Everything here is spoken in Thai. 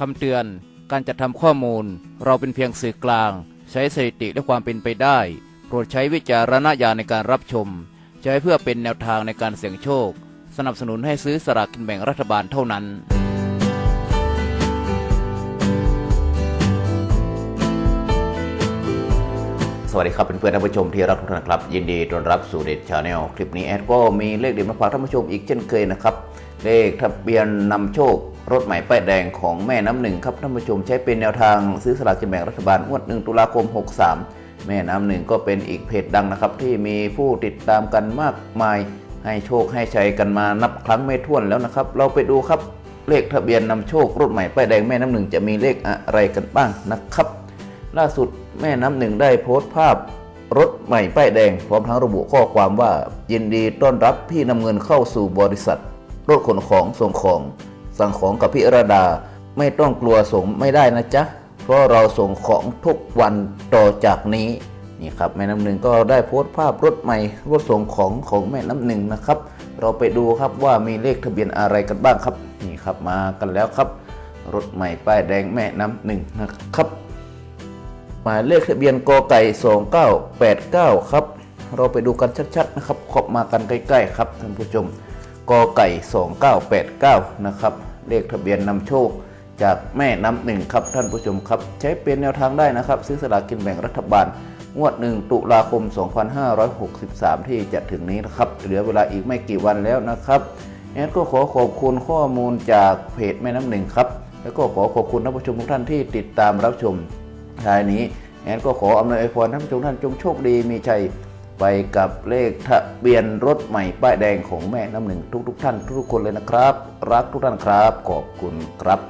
คำเตือน การจัดทำข้อมูล เราเป็นเพียงสื่อกลาง ใช้สถิติและความเป็นไปได้ โปรดใช้วิจารณญาณในการรับชม ใช้เพื่อเป็นแนวทางในการเสี่ยงโชค สนับสนุนให้ซื้อสลากกินแบ่งรัฐบาลเท่านั้นสวัสดีครับเพื่อนๆท่านผู้ชมที่รักทุกท่านครับ ยินดีต้อนรับสู่เด็ดชาแนลคลิปนี้แอดก็มีเลขเด็ดมาฝากท่านผู้ชมอีกเช่นเคยนะครับ เลขทะเบียนนำโชค รถใหม่ป้ายแดงของแม่น้ำหนึ่งครับท่านผู้ชมใช้เป็นแนวทางซื้อสลากกินแบ่งรัฐบาลงวด 1 ตุลาคม 63 แม่น้ำหนึ่งก็เป็นอีกเพจดังนะครับ ที่มีผู้ติดตามกันมากมาย ให้โชคให้ชัยกันมานับครั้งไม่ถ้วนแล้วนะครับ เราไปดูครับเลขทะเบียนนำโชครถใหม่ป้ายแดงแม่น้ำหนึ่งจะมีเลขอะไรกันบ้างนะครับ ล่าสุดแม่น้ำหนึ่งได้โพสต์ภาพรถใหม่ป้ายแดง พร้อมทั้งระบุข้อความว่ายินดีต้อนรับพี่นำเงินเข้าสู่บริษัท รถขนของส่งของ สั่งของกับพี่ระดาไม่ต้องกลัวส่งไม่ได้นะจ๊ะ เพราะเราส่งของทุกวันต่อจากนี้นี่ครับแม่น้ำหนึ่งก็ได้โพสต์ภาพรถใหม่รถส่งของของแม่น้ำหนึ่งนะครับ เราไปดูครับว่ามีเลขทะเบียนอะไรกันบ้างครับนี่ครับมากันแล้วครับ รถใหม่ป้ายแดงแม่น้ำหนึ่งนะครับหมายเลขทะเบียนกไก่2989 ครับ เราไปดูกันชัดๆนะครับขอบมากันใกล้ ๆ ครับท่านผู้ชม กไก่ 2989 นะครับ เลขทะเบียนนำโชคจากแม่น้ำหนึ่งครับท่านผู้ชมครับ ใช้เป็นแนวทางได้นะครับ ซื้อสลากกินแบ่งรัฐบาล งวด 1 ตุลาคม 2563 ที่จะถึงนี้นะครับ เหลือเวลาอีกไม่กี่วันแล้วนะครับแอดก็ขอขอบคุณข้อมูลจากเพจแม่น้ำหนึ่งครับ แล้วก็ขอขอบคุณท่านผู้ชมทุกท่านที่ติดตามรับชมท้ายนี้แอนก็ขออำนวยพรท่านผู้ชมท่านจงโชคดีมีชัย ไปกับเลขทะเบียนรถใหม่ป้ายแดงของแม่น้ำหนึ่งทุกๆท่านทุกๆคนเลยนะครับ รักทุกท่านครับ ขอบคุณครับ